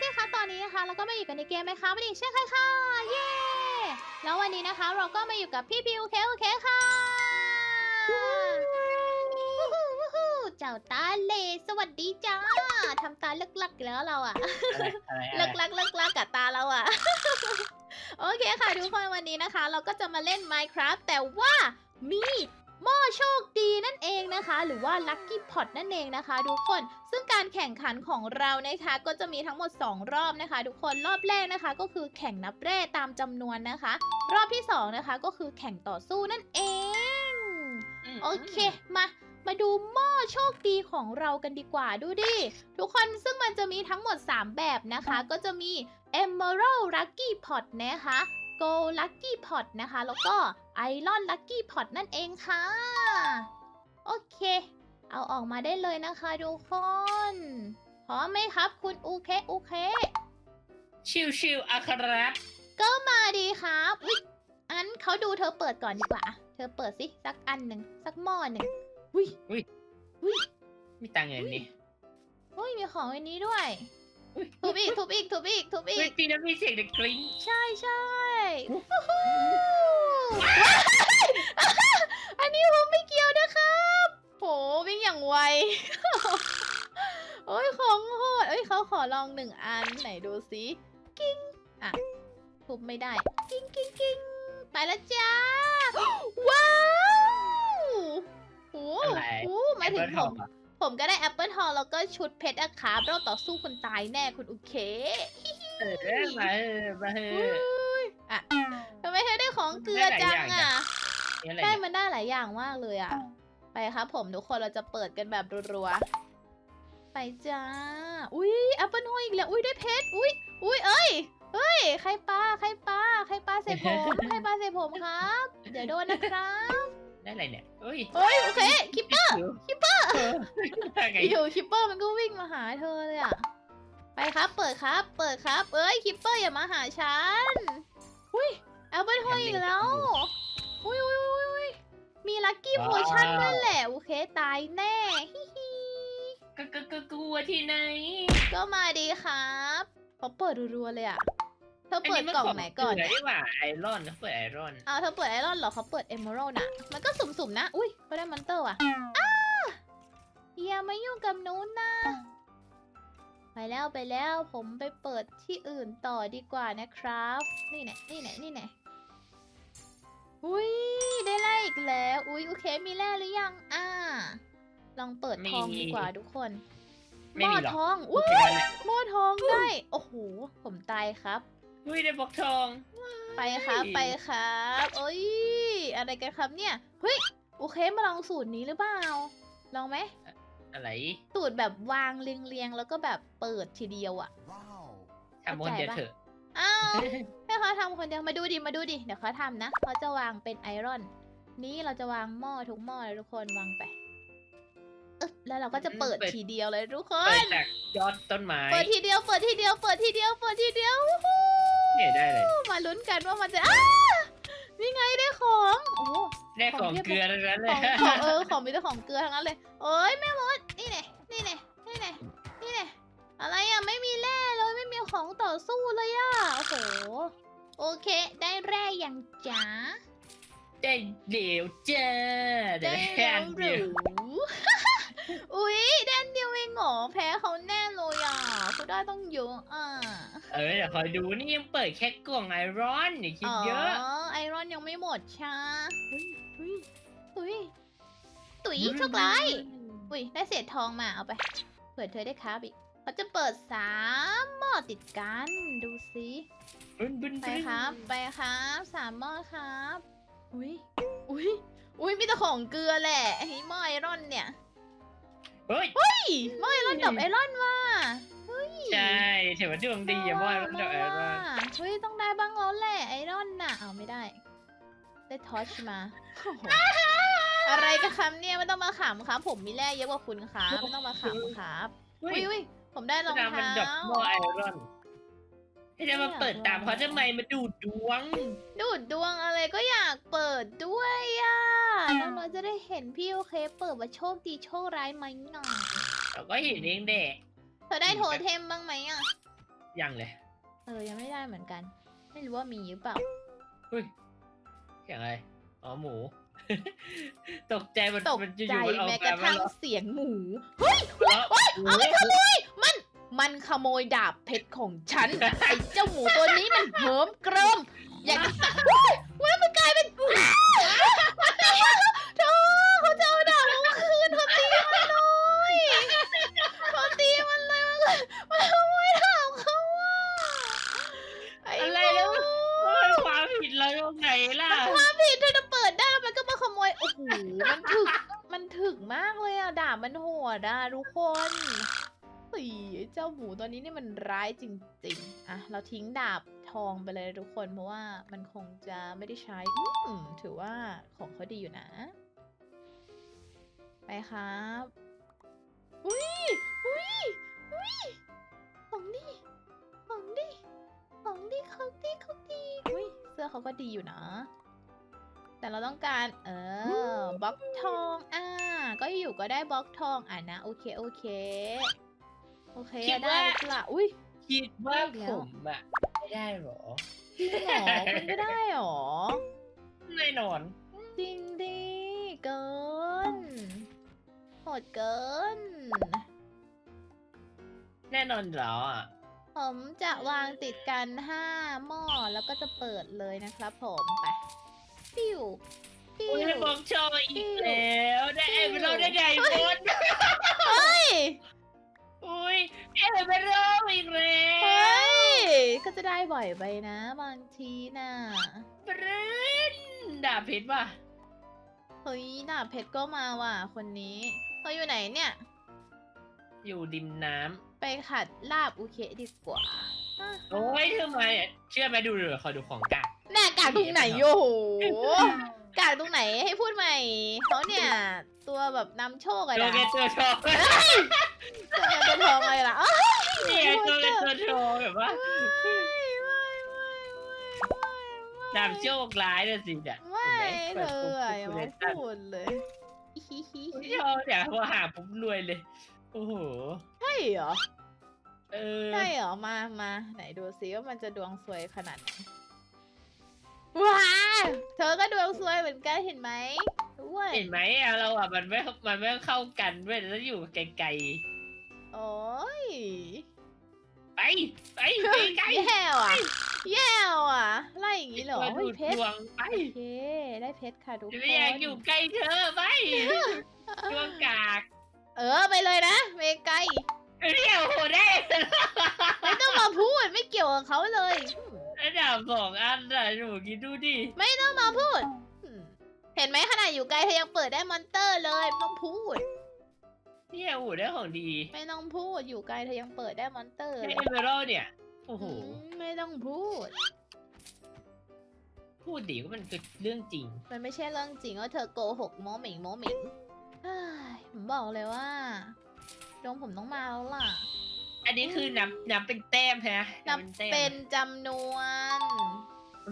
ซี่คะตอนนี้นะคะเราก็มาอยู่กันในเกมไหมคะวันนี้เช่นเคยค่ะเย้แล้ววันนี้นะคะเราก็มาอยู่กับพี่พิวเคโอเคค่ะวู้ฮู้วู้ฮู้เจ้าตาเลสวัสดีจ้าทำตาเลิกลักๆอีกแล้วเราอะอะไรอะไรอะไรเลิกลักเลิกลักกับตาเราอะโอเคค่ะทุกคนวันนี้นะคะ เราก็จะมาเล่น Minecraft แต่ว่ามี หม้อโชคดีนั่นเองนะคะ หรือว่า Lucky Pot นั่นเองนะคะทุกคนซึ่งการแข่งขันของเรานะคะ ก็จะมีทั้งหมด 2 รอบนะคะ ทุกคนรอบแรกนะคะ ก็คือแข่งนับแร่ตามจำนวนนะคะ รอบที่สองนะคะ ก็คือแข่งต่อสู้นั่นเองมโอเคมามาดูหม้อโชคดีของเรากันดีกว่าดูดิ ทุกคนซึ่งมันจะมีทั้งหมด 3 แบบนะคะ ก็จะมี Emerald Lucky Pot นะคะ Gold Lucky Pot นะคะ แล้วก็ Iron Lucky Pot นั่นเองค่ะ โอเค เอาออกมาได้เลยนะคะทุกคน พร้อมไหมครับคุณอูเคอูเค ชิวชิวๆอะครับก็มาดีครับอุ๊ยอันเขาดูเธอเปิดก่อนดีกว่าเธอเปิดสิสักอันหนึ่งสักหม้อหนึ่งอุ้ยมีตังค์เงินนี่เฮ้ยมีของอันนี้ด้วยอุ๊ยทุบอีกทุบอีกทุบอีกทุบอีเฮ้ยก ปีนั้นมีเสียงเด็กกริ๊งใช่ใช่วู้ฮู้ อันนี้ผมไม่เกี่ยวนะครับโหวิ่งอย่างไว โอ้ยของโหดเอ้ยเขาขอลองหนึ่งอันไหนดูสิกิ้งอะทุบไม่ได้ กิ้งกิ้งกิ้งไปแล้วจ้า ว้าวโหอะไร โหหมายถึงแอปเปิ้ลผทอมงเหรอผมก็ได้แอปเปิลทองแล้วก็ชุดเพชรอะครับรอบต่อสู้คุณตายแน่คุณโอเค เออมาเออมาเอออุ๊ย อะทำไมเธอได้ของเกลือจังอะนี่อะไรได้เนี่ยมันได้หลายอย่างมากเลยอะ ไปครับผมทุกคนเราจะเปิดกันแบบรัวๆ ไปจ้า อุ้ยแอปเปิลทองอีกแล้ว อุ้ยได้เพชร อุ้ยอุ้ยเอ้ยเฮ้ย ใครปลา ใครปลา ใครปลาใส่ผม ใครปลาใส่ผมครับ เดี๋ยวโดนนะครับ ได้อะไรเนี่ยเฮ้ยเฮ้ย โอเค คิปเปอร์ คิปเปอร์ไงอยู่คิปเปอร์มันก็วิ่งมาหาเธอเลยอะไปครับ เปิดครับ เปิดครับ เอ้ย คิปเปอร์อย่ามาหาฉัน อุ้ยแอปเปิลทอยอีกแล้วอุ้ยอุ้ยอุ้ยอุ้ยมีลัคกี้โพชั่นด้วยแหละโอเคตายแน่ฮิฮิก็ก็ก็กลัวที่ไหน ก็มาดีครับเขาเปิดรัวๆเลยอะเธอเปิดกล่องไหนก่อนเดีว่าไอรอนเปิดไอรอนอ้าวเธอเปิดไอรอนเหรอเขาเปิดเอเมอรัลน่ะ มันก็สุ่มๆนะ อุ้ยเขาได้มอนเตอร์ว่ะอ้าอย่ามายุ่งกับหนูนะ ไปแล้วไปแล้วผมไปเปิดที่อื่นต่อดีกว่านะครับ นี่แน่นี่แน่นี่แน่อุ้ยได้แร่อีกแล้ว อุ้ยโอเคมีแร่หรือยังอ่า ลองเปิดทองดีกว่าทุกคนหไม่ม้อมีหรอกทองอุ้ยเป็นไรเนี่ยหม้อทองได้โอ้โหผมตายครับอุ้ยได้บล็อกทอง ไปครับไปครับเอ้ยอะไรกันครับเนี่ยเฮ้ยโอเคมาลองสูตรนี้หรือเปล่าลองไหม อะไรสูตรแบบวางเรียงๆแล้วก็แบบเปิดทีเดียวอะ Wow. ทำคนเดียวเถอะอ้าวให้เขาทำคนเดียวมาดูดิมาดูดิเดี๋ยวเขาทำนะเขาจะวางเป็นไอรอน นี้เราจะวางหม้อทุกหม้อเลยทุกคนวางไปอึ๊บแล้วเราก็จะเปิดเปิดทีเดียวเลยทุกคเปิน ดจากยอดต้นไม้เปิดทีเดียวเปิดทีเดียวเปิดทีเดียวเปิดทีเดียววู้ฮู้เนี่ยได้เลย มาลุ้นกันว่ามันจะอ้านี่ไงได้ของโอ้ ได้ของเกลือทั้งนั้นเลขยองของเออของมีแต่ของเกลือทั้งนั้นเลยโอ้ยแม่ม อะไรอะ ไม่มีแร่เลยไม่มีของต่อสู้เลยอะ โอ้โห โอเค ได้แร่อย่างจ๋าได้เดี๋ยวจ้าได้แค่แล้วอันหเดีรืยวออุ๊ยได้อันเดียวเองเหรอแพ้เขาแน่เลยอะเขาได้ต้องเยอะอะ เออเดี๋ยวคอยดูนี่ยังเปิดแค่กล่องไอรอนอย่าคิดเยอะไอรอนยังไม่หมดช้าเฮ้ยเฮ้ยตุ๋ยตุ๋ยโชคร้ายอุ้ยได้เศษทองมาเอาไปเผื่อเธอได้คราบอีก เขาจะเปิดสามหม้อติดกันดูสิบึ้นบึ้นไปบึ้นครับ ไปครับสามหม้อครับ อุ้ยอุ้ยอุ้ยมีแต่ของเกลือแหละไอ้หม้อไอรอนเนี่ยเฮ้ย เฮ้ยหม้อไอรอนกับไอรอนว่ะเฮ้ยใช่ถือว่าดวงดีอย่าว่ามันจะไอรอนเฮ้ยต้องได้บ้างแล้วแหละไอรอนน่ะเอาไม่ได้ ได้ทอชมาโอ้โหอะไรกันครับเนี่ยไม่ต้องมาขำครับ ผมมีแร่เยอะกว่าคุณครับไม่ต้องมาขำครับเฮ้อุ้ยยอุ้ย ผมได้รองดาวมันเท้าดับหม้อไอรอนให้จะมาเปิดตามเขาทำไมมาดูดดวง ดูดดวงอะไรก็อยากเปิดด้วยอะแล้วเราจะได้เห็นพี่โอเคเปิดว่าโชคดีโชคร้ายไหมหน่อยเราก็เห็นเองเด็กเธอได้โทเทมบ้างไหมอะ ยังเลย เออ ยังไม่ได้เหมือนกัน ไม่รู้ว่ามีหรือเปล่าเฮ้ยเสียงอะไร อ๋อหมู ตกใจมันตกมันจะอใจยู่มันออกแม้มากระมันทั่งเหรอเสียงหมูแล้วหมูมันขโมยดาบเพชรของฉัน ไอ้เจ้าหมูตัวนี้มันเหิมเกริมอยากจะตัดว้ายว้ายมันกลายเป็นเธอเขาจะเอาดาบเรามาคืนเขาตีมันเลยเขาตีมันเลยมันเลยมันขโมยดาบเขาอะไอ้ อะไร ห แล้ว มู มันความผิดเราตรงไหนล่ะ ความผิดเธอจะเปิดได้แล้วมันก็มาขโมยโอ้โหมันถึก มันถึกมากเลยอะดาบมันโหดอะทุกคนเฮ้ยเจ้าหมูตัวนี้นี่มันร้ายจริงๆ อะ เราทิ้งดาบทองไปเลยทุกคน เพราะว่ามันคงจะไม่ได้ใช้อืมถือว่าของเขาดีอยู่นะ ไปครับอุ้ยอุ้ยอุ้ยของดีของดีของดีของดีของดีอุ้ยเสื้อเขาก็ดีอยู่นะ แต่เราต้องการ เออบล็อกทองอ่าก็อยู่ก็ได้บล็อกทองอะนะ โอเคโอเค โอเคคิดได้ว่าหรือเปล่าอุ้ย คิดว่าได้แล้วผมอะไม่ได้หรอ จริงเหรอคุณก็ได้เหรอ แน่นอน จริงดิเกินโหดเกิน แน่นอนเหรออะผมจะวางติดกันห้าหม้อแล้วก็จะเปิดเลยนะครับผมไป ปิ้วปิ้วอุ้ยบอกโชว์อีกแล้วได้เอเมอรัลได้ไงบนเฮ้ย อุ้ยเอเมอรัลอีกแล้เฮ้วยก็จะได้บ่อยไปนะ บางทีน่ะบรินดาบเพชรป่ะเฮ้ยดาบเพชรก็มาว่ะคนนี้เขาอยู่ไหนเนี่ย อยู่ดิมน้ไปขัดลาบอุเคดีกว่าอะำโอ้ยทำไมอะเชื่อไหมดูเลยขอดูของกลาง แน่กากตรงไหนโอ้โหกากตรงไหนให้พูดใหม่เขาเนี่ยตัวแบบนำโชคอะตัวนะเกตตัวโชว์ตัวเงินตัวทองอะไรล่ะอ้าวนี่ไงตัวเกตตัวโชว์แบบว่าไม่ไม่ไม่ดาบโชคร้ายเลยสิเนี่ยไม่ห็นเธไหออะอย่าปิมาดปุ๊บพูดเลยฮิฮิไม่ฮิชอบเดี๋ยวพอหาปุ๊บรวยเลย โอ้โห ใช่เหรอเออ ใช่เหรอมามาไหนดูซิว่ามันจะดวงสวยขนาดไหน ว้าเธอก็ดวงสวยเหมือนกันเห็นไหมด้วยเห็นไหมอะเราอะมันไม่มันไม่เข้ากันเว้ยแล้วอยู่ไกลโอ้ยๆไปไปไปไกลแย่ว่ะแย่ว่ะไล่อย่างนี้เหรอตัวเฮ้ดูยดเพชดรวงไปโอเคได้เพชรค่ะทุกคนไม่อยากอยู่ใกล้เธอไปดวงกาก เออไปเลยนะเมไกล เรียวโหได้ไม่ต้องมาพูดไม่เกี่ยวกับเขาเลยระดับสองอันอะหนูคิดดูดิไม่ต้องมาพูดอืมเห็นไหมขนาดอยู่ไกลเธอยังเปิดได้มอนเตอร์เลยไม่ต้องพูดเนี่ยโอ้โหได้ของดีไม่ต้องพูดอยู่ไกลเธอยังเปิดได้มอนเตอร์ไอเลยเอเมอรัลเนี่ย โอ้โห อืมไม่ต้องพูด พูดดีว่ามันคือเรื่องจริง มันไม่ใช่เรื่องจริงว่าเธอโกหกโมหมิงโมหมิงเฮ้ยผมบอกเลยว่า ดวงผมต้องมาแล้วล่ะ อันนี้คือนับนับเป็นแต้มฮะนับแต้มเป็นจำนวน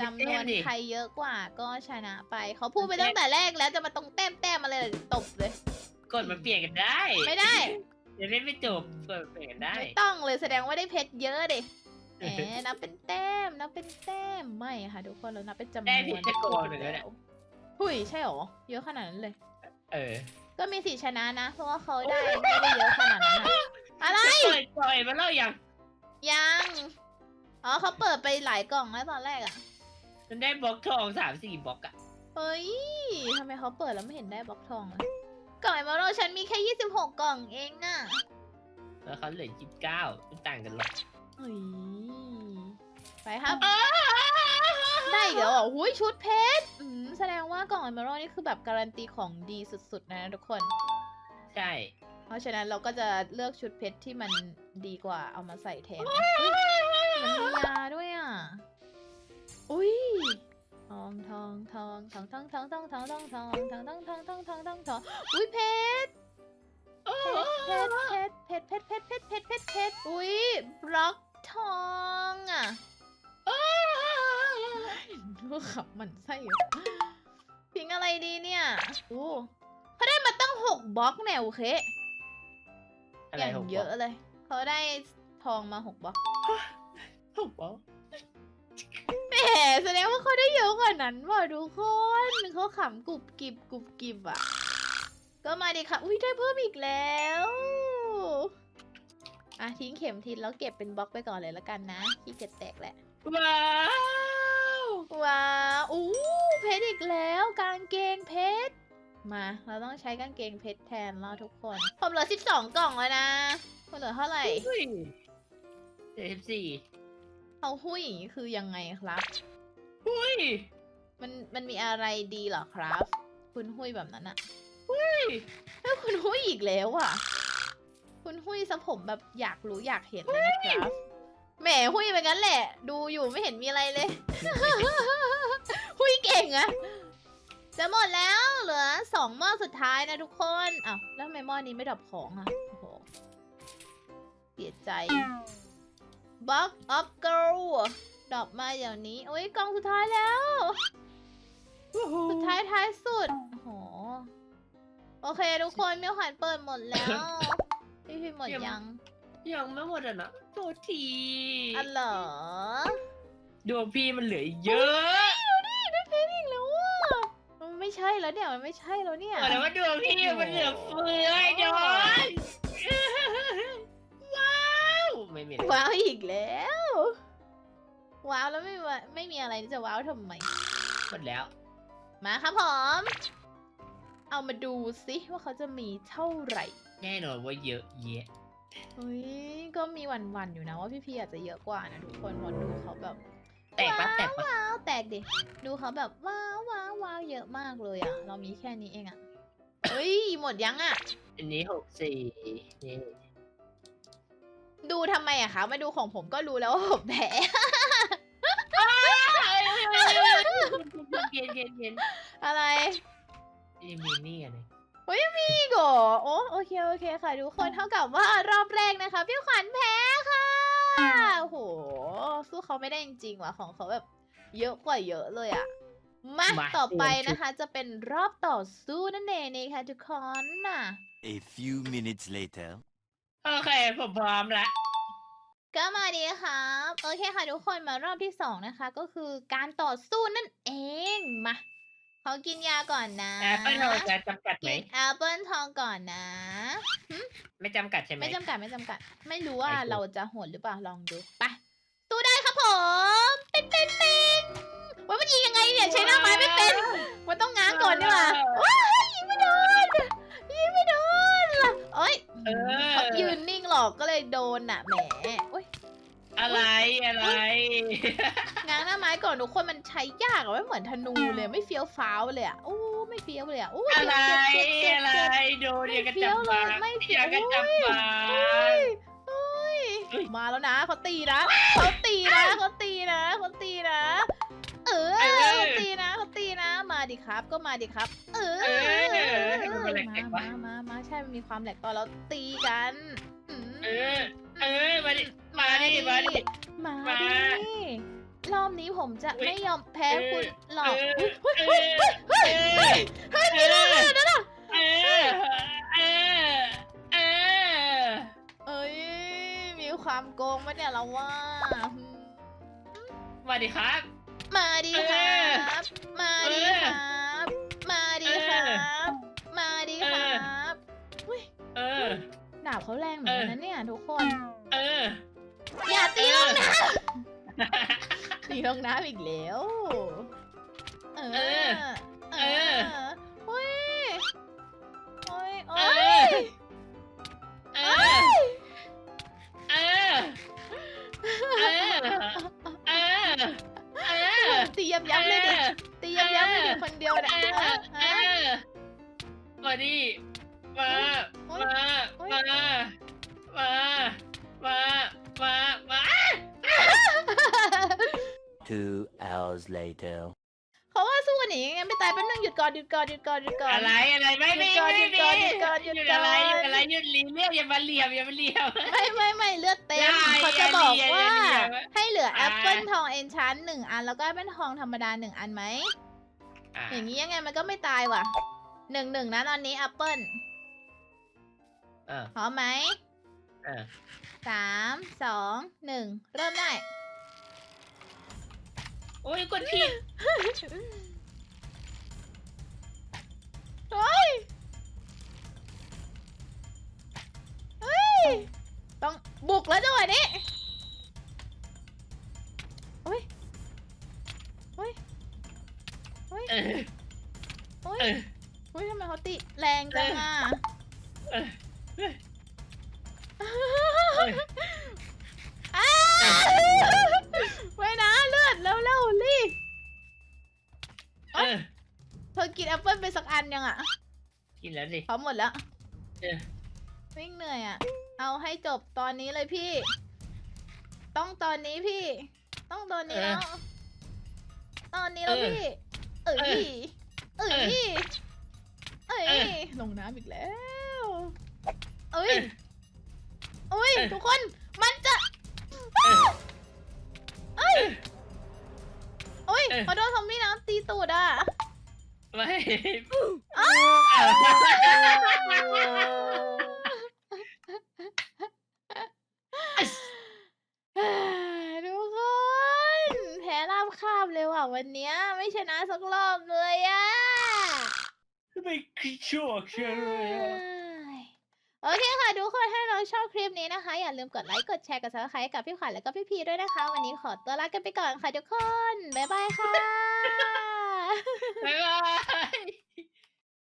จำนวนแต้มดิใครเยอะกว่าก็ชนะไป เขาพูดไปตั้งแต่แรกแล้วจะมาตรงแต้มแต้มมาเลยตบเลย กดมาเปลี่ยนกันได้ ไม่ได้เดี๋ยวเล่นไม่จบกดมาเปลี่ยนกันได้ ไม่ต้องเลยแสดงว่าได้เพชรเยอะดิแหมนับเป็นแต้มนับเป็นแต้มไม่ค่ะทุกคนเรานับเป็นจำนวนได้เพชรจะโกนเหมือนกันเนี่ยหุยใช่หรอเยอะขนาดนั้นเลย เออก็มีสิทธิชนะนะ เพราะว่าเขาได้ไม่ได้เยอะขนาดนั้นอะอะไร ปล่อยปล่อยมาแล้วยังยัง อ๋อเขาเปิดไปหลายกล่องแล้วตอนแรกอะมันได้บล็อกทองสามสี่บล็อกอะเฮ้ยทำไมเขาเปิดแล้วไม่เห็นได้บล็อกทองเลยกล่องไอมาโรฉันมีแค่ 26 กล่องเองอะแล้วเขาเหลือยี่สิบเก้าไม่ต่างกันหรอกเฮ้ยไปครับ ได้อีกแล้วเหรอหุยชุดเพชรอืมแสดงว่ากล่องไอมาโรนี่คือแบบการันตีของดีสุดๆ นะทุกคน ใช่ เพราะฉะนั้นเราก็จะเลือกชุดเพชรที่มันดีกว่าเอามาใส่แทนนะอุ๊ยมันมียาด้วยอะ อุ้ยทองทองทองทองทองทองทองทองทองทองทองทองทองทองทองทองทองอุ้ยเพชรโอ้เพชรเพชรเพชรเพชรเพชรเพชรเพชรเพชรเพชรอุ้ยบล็อกทองอะลูก ขับมันไส้อยู่พิงอะไรดีเนี่ยโอ้เขาได้มาตั้งหกบล็อกแนวโอเคอะอไรย่างหกบเยล็อกอะเลย เขาได้ทองมาหกบล็อกถูกปะแหมแสดงว่าเขาได้เยอะกว่านั้นว่ะทุกคนเขาขำกรุบกริบกรุบกริบอะ ก็มาดิค่ะ อุ้ยได้เพิ่มอีกแล้ว อะทิ้งเข็มทิศแล้วเก็บเป็นบล็อกไปก่อนเลยละกันนะขี้เกียจแตกแหละ ว้าว ว้าวอู้เพชรอีกแล้วกางเกงเพชรมา เราต้องใช้กางเกงเพชรแทนแล้วทุกคน ผมเหลือ 12 กล่องแล้วนะคุณเหลือเท่าไหร่เฮ้ยเจ็ดสิบสี่เอาหุ้ยอย่างนี้คือยังไงครับเฮ้ย มันมันมีอะไรดีเหรอครับ คุณหุ้ยแบบนั้นอะเฮ้ยเฮ้ยคุณหุ้ยอีกแล้วอะคุณหุ้ยซะผมแบบอยากรู้อยากเห็นเลยนะครับ แหมหุ้ยไปงั้นแหละ ดูอยู่ไม่เห็นมีอะไรเลย หุ้ยเก่งอะจะหมดแล้วเหลือสองหม้อสุดท้ายนะทุกคนอ้าวแล้วทำไมหม้อนี้ไม่ดับของอะโอ้โหเสียใจ Box of Girl ดรอปมาเดี๋ยวนี้ โอ้ยกล่องสุดท้ายแล้ว สุดท้ายท้ายสุด โอ้โห โอเค ทุกคนมิวขวัญเปิดหมดแล้ว พี่พี่หมดยัง ยังไม่หมดอะนะโทษทีอันเหรอดวงพี่มันเหลืออีกเยอะได้เพชรอีกแล้วอะมันไม่ใช่แล้วเนี่ย มันไม่ใช่แล้วเนี่ย บอกเลยว่าดวงพี่มันเหลือเฟือไอ้ดอนว้าวไม่มีอะไรว้าวอีกแล้ว ว้าวแล้วไม่ว่าไม่มีอะไรที่จะว้าวทำไม หมดแล้ว มาครับผม เอามาดูสิว่าเขาจะมีเท่าไหร่ แน่นอนว่าเยอะแยะ เฮ้ยก็มีหวันๆอยู่นะว่าพี่พีอาจจะเยอะกว่านะทุกคนเพอดูเขาแบบแตกปะแตกปะว้าวแตกดิดูเขาแบบว้าวว้าวว้าวเยอะมากเลยอะเรามีแค่นี้เองอะเฮ้ยหมดยังอะอันนี้หกสี่นี่ดูทำไมอะคะมาดูของผมก็รู้แล้วว่าผมแพ้เย็นเย็นเย็นอะไรยังมีนี่ไงพี่โกโอ้โอเคโอเคค่ะทุกคนเท่ากับว่ารอบแรกนะคะพี่ขวัญแพ้ค่ะโอ้โหสู้เขาไม่ได้จริงๆว่ะของเขาแบบเยอะกว่าเยอะเลยอะมา ต่อไปนะคะ จะเป็นรอบต่อสู้นั่นเองนี่ค่ะทุกคนน่ะ A few minutes later. โอเค ผมพร้อมละ ก็มาดีครับ โอเคค่ะทุกคนมารอบที่สองนะคะ ก็คือการต่อสู้นั่นเองมา เขากินยาก่อนนะแอปเปิลเราจะจำกัดไหมกินแอปเปิลทองก่อนนะ ไม่จำกัดใช่ไหมไม่จำกัดไม่จำกัด ไม่รู้ว่าไปดูเราจะโหดหรือเปล่าลองดูไปสู้ได้ครับผมเป็นเป็นเป็นว่ามันยิงยังไงเนี่ยใช้หน้าไม้ไม่เป็นมันต้องง้างก่อนดีกว่าว้ายยิงไม่โดนยิงไม่โดนล่ะโอ้ยเออเขายืนนิ่งหรอกก็เลยโดนน่ะแหมโอ้ย อะไรอะไร ง้างหน้าไม้ก่อนทุกคนมันใช้ยากอะไม่เหมือนธนูเลยไม่เฟี้ยวฟ้าวเลยอะโอ้ไม่เฟี้ยวเลยอะโอ้อะไรเจ็บเจ็บอะไรเจ็บเจ็บโดนอย่างกระไม่เฟี้ยวจับเลยปาไม่เฟี้อยวย่างกระจับปาเฮ้ยเฮ้ยเฮ้ยมาแล้วนะเขาตีนะเขาตีนะเขาตีนะเขาตีนะ เออเออเขาตีนะเขาตีนะ มาดิครับก็มาดิครับ เออเออให้มันเป็นแหลกมาๆวะมามามาใช่มันมีความแหลกตอนเราตีกันอืมเออ เออมาดิมาดิมาดิ มามาดิรอบนี้ผมจะเฮ้ยไม่ยอมแพ้คุณหรอกเอออุ๊ยเออเฮ้ยเฮ้ยเฮ้ยมีเรื่องอะไรนั่นน่ะเออเออเออเอ้ยมีความโกงปะเนี่ยเราว่า มาดิครับ มาดีครับ มาดีเออครับ มาดีเออครับ มาดีคเอรัอบเออดาบเขาแรงเหมือนกันนะเนี่ยทุกคน เออ อย่าตีลงน้ำตีลงน้ำอีกแล้ว เออ เออเอเอออโอ้ยโอ้ยเอโอ้อยเออ เออ เออ เออ เออ ตียับยับเลยดิตียับยับเลยดิคนเดียวเอเนี่ยอเอเอออมาดิมาโอ๊ยมาโอ๊ยมามามามา Two hours later. เขาว่าสู้กันหนีงั้นไม่ตายแป๊บนึงหยุดก่อนหยุดก่อนหยุดก่อนหยุดก่อนอะไรอะไรไม่ไม่หยุดก่อนไม่หยุดก่อนหยุดก่อนหยุดก่อนอะไรหยุดอะไรหยุดลีเรียกอย่ามาเหลี่ยมอย่ามาเหลี่ยม ไม่ไม่ไม่เลือดเต็มอย่าเขาจะบอกอย่าว่าอย่าอย่าให้เหลือแออ่า ปเปิลทองเอนชันหนึ่งอันแล้วก็แอปเปิลทองธรรมดาหนึ่งอันไหมอะอย่างนี้ยังไงมันก็ไม่ตายว่ะหนึ่งหนึ่งนะตอนนี้แอปเปิลเออ พร้อมไหมเออ สามสองหนึ่งเริ่มได้ โอ้ยกดผิดเฮ้ยเฮ้ย ต้องบุกแล้วจังหวะนี้ เธอกินแอปเปิ้ลไปสักอันยังอะกินแล้วสิ พร้อมหมดแล้ว เออ วิ่งเหนื่อยอะ เอาให้จบตอนนี้เลยพี่ ต้องตอนนี้พี่ ต้องตอนนี้แล้ว ตอนนี้แล้วพี่ เอ้ยเอ้ยเอ้ยลงน้ำอีกแล้ว เอ้ยเอ้ยทุกคน มันจะเอ้ยเอ้ยขอโทษทอมมี่น้ำตีตูดอะ ไม่อ้ทุกคนแพ้ราบคาบเลยว่ะวันเนี้ย ไม่ชนะสักรอบเลยอะไม่คิดชั่วเชื่อเลยอะ โอเคค่ะ ทุกคนถ้าเราชอบคลิปนี้นะคะ อย่าลืมกดไลค์กดแชร์กด subscribe กับพี่ขวัญแล้วก็พี่พีด้วยนะคะ วันนี้ขอตัวลากันไปก่อนค่ะทุกคน บ๊ายบายค่ะ บ๊ายบาย